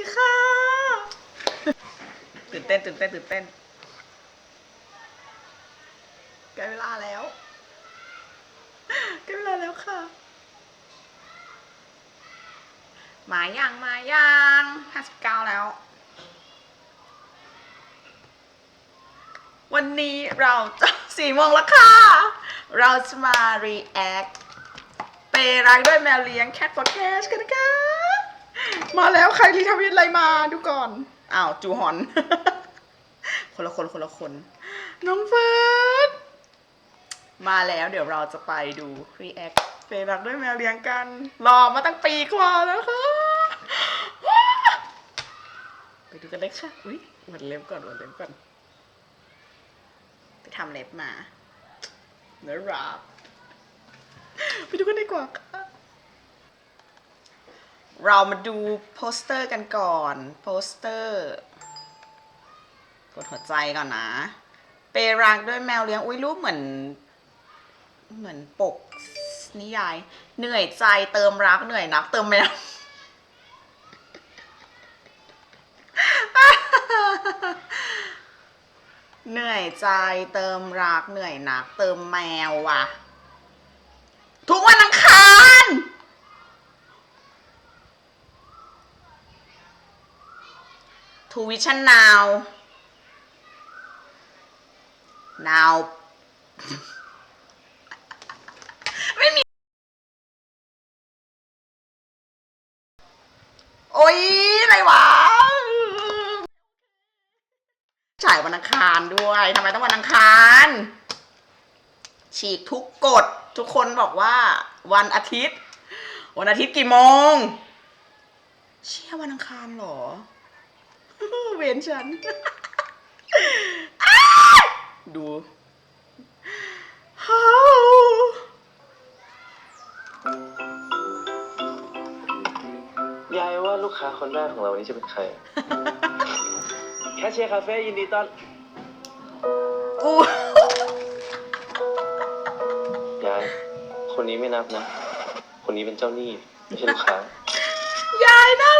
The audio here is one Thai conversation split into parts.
ดีค่ะ ตื่นเต้นตื่นเต้นตื่นเต้นใกล้เวลาแล้วใกล้เวลาแล้วค่ะ มาอยังมาอยังห้าสิบเก้าแล้ว วันนี้เราจะสี่โมงแล้วค่ะ เราจะมา react เปรักด้วยแมวเลี้ยง Cat for Cash กันนะคะ มาแล้วใครรีทวิตอะไรมาดูก่อน อ้าวจูฮอน คนละคนคนละคน น้องเฟิร์สมาแล้วเดี๋ยวเราจะไปดู react เปรักด้วยแมวเลี้ยงกัน รอมาตั้งปีกว่าแล้วค่ะ ไปดูกันเลยค่ะ อุ้ยหวันเล็บก่อนหวันเล็บก่อน ไปทำเล็บมาเนื้อรักไปดูกันดีกว่าค่ะ เรามาดูโปสเตอร์กันก่อน โปสเตอร์ กดหัวใจก่อนนะ เปรักด้วยแมวเลี้ยง อุ้ยรูปเหมือน เหมือนปกนิยาย เหนื่อยใจเติมรักเหนื่อยนัก เติมแมวเหนื่อยใจเติมรักเหนื่อยหนัก เติมแมวว่ะ ทุกวันอังคาร ทูวิชั่นนาว นาว ไม่มี โอ๊ยอะไรวะฉายวันอังคารด้วยทำไมต้องวันอังคาร ฉีกทุกกฎทุกคนบอกว่า วันอาทิตย์ วันอาทิตย์กี่โมง เชี่ยวันอังคารเหรอ เว้นฉันอ้ายดูยายว่าลูกค้าคนแรกของเราวันนี้จะเป็นใคร แคชเชียร์คาเฟ่ยินดีต้อนอู้ยาย คนนี้ไม่นับนะ คนนี้เป็นเจ้าหนี้ไม่ใช่ลูกค้า ยายน่า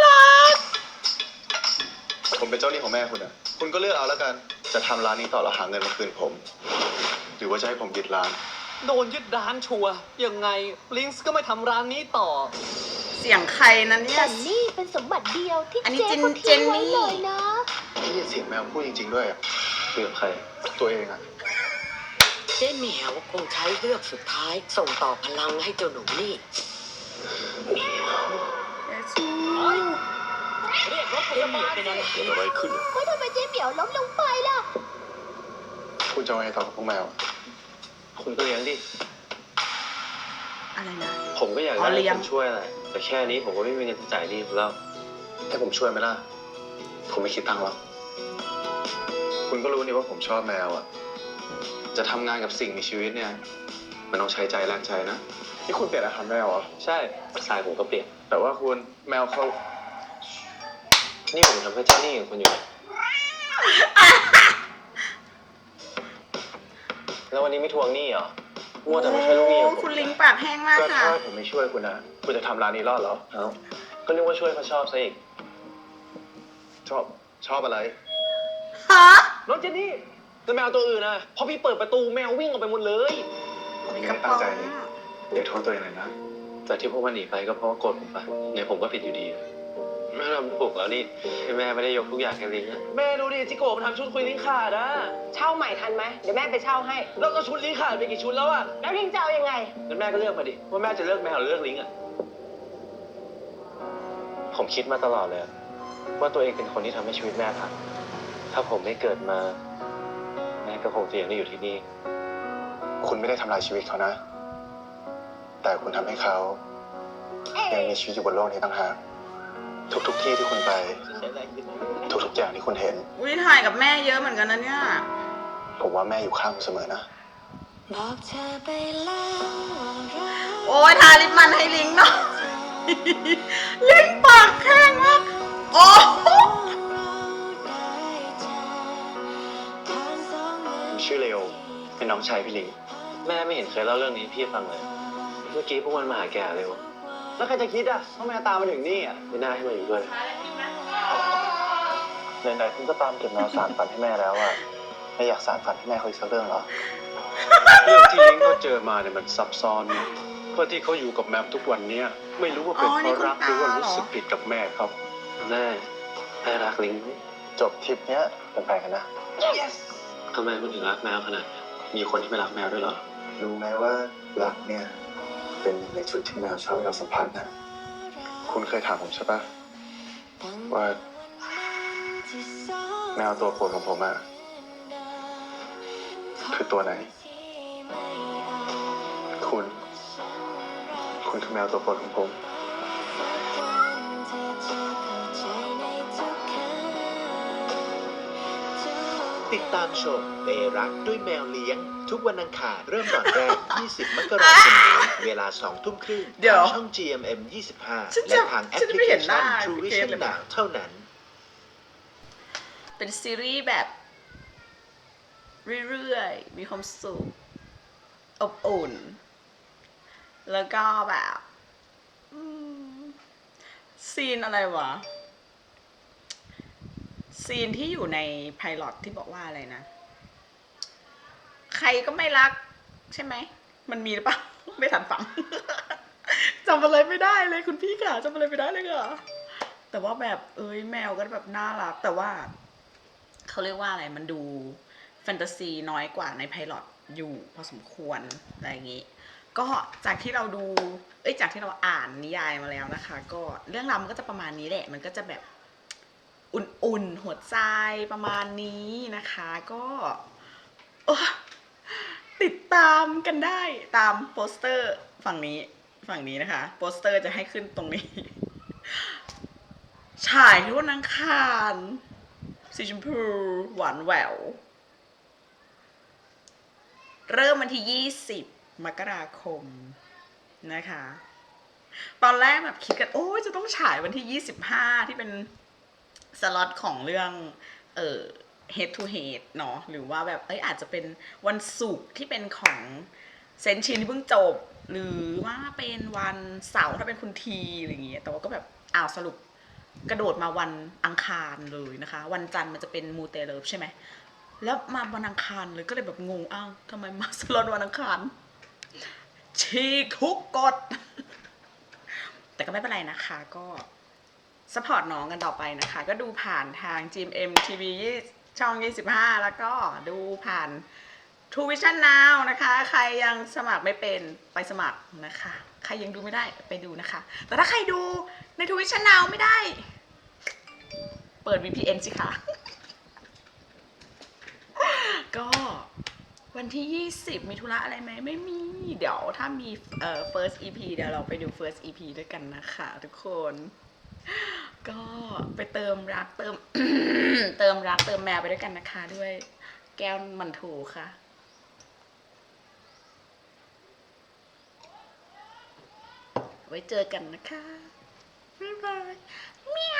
รัก ผมเป็นเจ้าหนี้ของแม่คุณอะคุณก็เลือกเอาแล้วกัน จะทำร้านนี้ต่อแล้วหาเงินมาคืนผม หรือว่าจะให้ผมยึดร้าน โดนยึดร้านชัวร์ยังไงลิงส์ก็ไม่ทำร้านนี้ต่อ เสียงใครนะเนี่ย แต่นี่เป็นสมบัติเดียวที่อันนี้เจ๊เจนเขาเจทิ้นงไว้นี่ เลยนะนี่เสียงแมวพูดจริง ๆ ด้วยอะคุยกับใคร ตัวเองอะเจ๊เหมียวคงใช้เลือกสุดท้าย ส่งต่อพลังให้เจ้าหนูนี่ เป็นอะไรเกิดอะไรขึ้นอะก็ทำไมเจ๊เหมียวล้มลงไปล่ะ คุณจะเอาไงต่อกับพวกแมวอะคุณก็เลี้ยงดิ อะไรนะ ผมก็อยากอ๋อได้เลี้ยงคนช่วยแหละแต่แค่นี้ผมก็ไม่มีเงินจะจ่ายหนี้คุณแล้ว ให้ผมช่วยไหมล่ะ ผมไม่คิดตังค์หรอก คุณก็รู้นี่ว่าผมชอบแมวอะจะทำงานกับสิ่งมีชีวิตเนี่ย มันต้องใช้ใจแลกใจนะ นี่คุณเปลี่ยนอาหารแมวเหรอ ใช่สายผมก็เปลี่ยน แต่ว่าคุณแมวเขา นี่ผมทำเพื่อเจ้าหนี้ของคุณอยู่นะแล้ววันนี้ไม่ทวงหนี้เหรอมัวแต่มาช่วยลูกหนี้ของผมคุณลิงปากแห้งมากก็ค่ะ ถ้าผมไม่ช่วยคุณนะคุณจะทำร้านนี้รอดเหรอเอ้าก็นึกว่าช่วยเขาชอบซะอีก ชอบชอบอะไร ฮะรถเจนนี่แล้วแมวตัวอื่นนะพอพี่เปิดประตูแมววิ่งออกไปหมดเลยผมไม่ได้ตั้งใจเลยเดี๋ยวโทษตัวเองเลยนะ แต่ที่พวกมันหนีไปก็เพราะว่าโกรธผมปะเนี่ยผมก็ผิดอยู่ดี แม่ทำถูกแล้วนี่แม่ไม่ได้ยกทุกอย่างให้ลิงอะแม่ดูดิจิโกะมันทำชุดคุยลิงขาดอะเช่าใหม่ทันไหมเดี๋ยวแม่ไปเช่าให้ แล้วก็ชุดลิงขาดไปกี่ชุดแล้วอะแล้วลิงจะเอายังไงงั้นแม่ก็เลือกมาดิว่าแม่จะเลือกแมวหรือเลือกลิงอะผมคิดมาตลอดเลยอะว่าตัวเองเป็นคนที่ทำให้ชีวิตแม่พังถ้าผมไม่เกิดมา แม่ก็คงจะยังได้อยู่ที่นี่ คุณไม่ได้ทำลายชีวิตเขานะ แต่คุณทำให้เขายังมีชีวิตอยู่บนโลกนี้ต่างหาก ทุกๆที่ที่คุณไปทุกๆอย่างที่คุณเห็นอุ้ยถ่ายกับแม่เยอะเหมือนกันนะเนี่ย ผมว่าแม่อยู่ข้างคุณเสมอนะ บอกเธอไปแล้วว่ารักโอ้ยทาลิปมันให้ลิงหน่อย ลิงปากแห้งมาก โอ้โหเราได้เจอทางสองมือผมชื่อเลโอเป็นน้องชายพี่ลิง แม่ไม่เห็นเคยเล่าเรื่องนี้ให้พี่ฟังเลย เมื่อกี้พวกมันมาหาแกเร็ว แล้วใครจะคิดอะว่าแม่ตามมาถึงนี่อะไม่น่าให้มาอยู่ด้วยไหนๆคุณก็ตามเก็บแมวสารฝันให้แม่แล้วอะไม่อยากสารฝันให้แม่เขาอีกสักเรื่องเหรอ เรื่องที่ลิงเขาเจอมาเนี่ยมันซับซ้อนนะเพราะที่เขาอยู่กับแมมทุกวันเนี้ยไม่รู้ว่าเป็นอ๋อเพนี่ราะรักคุณหรือว่าตาเหรอรู้สึกผิดกับแม่เขาแม่แม่รักลิงไหมจบทริปเนี้ยเป็นแฟนกันนะทำไมคุณถึงรักแมวขนาดนี้มีคนที่ไม่รักแมวด้วยเหรอ รู้ไหมว่ารักเนี่ย เป็นในจุดที่แมวชอบให้เราสัมผัสนะคุณเคยถามผมใช่ปะว่าแมวตัวโปรดของผมอะคือตัวไหน คุณ คุณคือแมวตัวโปรดของผม ติดตามชมเปรักด้วยแมวเลี้ยง ทุกวันอังคารเริ่มตอนแรก 20 มกราคมนี้เวลา 2 ทุ่มครึ่งเดี๋ยวทางช่อง GMM 25และทางแอปฉันพจะลิไม่เคเห็นหชัน้าน True พี่เกรซ Vision เลย Now เท่านั้น เป็นซีรีส์แบบ เรื่อยๆ มีความสุข อบอุ่น แล้วก็แบบอืมซีนอะไรวะ ซีนที่อยู่ในไพลอตที่บอกว่าอะไรนะ ใครก็ไม่รัก ใช่ไหม มันมีหรือเปล่า ไม่ทันฟัง จำอะไรไม่ได้เลยคุณพี่ค่ะจำอะไรไม่ได้เลยค่ะ แต่ว่าแบบเอ้ยแมวก็แบบน่ารัก แต่ว่า เขาเรียกว่าอะไรมันดูแฟนตาซีน้อยกว่าในไพลอตอยู่พอสมควรอะไรอย่างนี้ ก็จากที่เราดู เอ้ยจากที่เราอ่านนิยายมาแล้วนะคะ ก็เรื่องราวมันก็จะประมาณนี้แหละ มันก็จะแบบ อุ่นๆ หัวใจประมาณนี้นะคะก็ติดตามกันได้ตามโปสเตอร์ฝั่งนี้ฝั่งนี้นะคะ โปสเตอร์จะให้ขึ้นตรงนี้ ฉายทุกวันอังคารสีชมพูหวานแหวว เริ่มวันที่ 20 มกราคมนะคะ ตอนแรกแบบคิดกัน โอ้ยจะต้องฉายวันที่ 25 ที่เป็น สล็อตของเรื่อง เอ่อ head to head เนาะหรือว่าแบบ เอ้ยอาจจะเป็นวันศุกร์ที่เป็นของเซนชินที่เพิ่งจบ หรือว่าเป็นวันเสาร์ถ้าเป็นคุณทีอะไรอย่างเงี้ยแต่ว่าก็แบบอ้าวสรุปกระโดดมาวันอังคารเลยนะคะ วันจันทร์มันจะเป็นมูเตเลิฟใช่ไหมแล้วมาวันอังคารเลยก็เลยแบบงงอ้าวทำไมมาสล็อนวันอังคารฉีกทุกกฎแต่ก็ไม่เป็นไรนะคะก็ สปอร์ตน้องกันต่อไปนะคะ ก็ดูผ่านทาง GMM TV ช่อง 25 แล้วก็ดูผ่าน True Vision Now นะคะ ใครยังสมัครไม่เป็นไปสมัครนะคะ ใครยังดูไม่ได้ไปดูนะคะ แต่ถ้าใครดูใน True Vision Now ไม่ได้ เปิด VPN สิคะ ก็วันที่ 20 มีธุระอะไรไหมไม่มี เดี๋ยวถ้ามีเอ่อ first EP เดี๋ยวเราไปดู first EP ด้วยกันนะคะทุกคน ก็ไปเติมรักเติม เติมรักเติมแมวไปด้วยกันนะคะ ด้วยแก้วมันถูค่ะไว้เจอกันนะคะ บ๊ายบายเมีย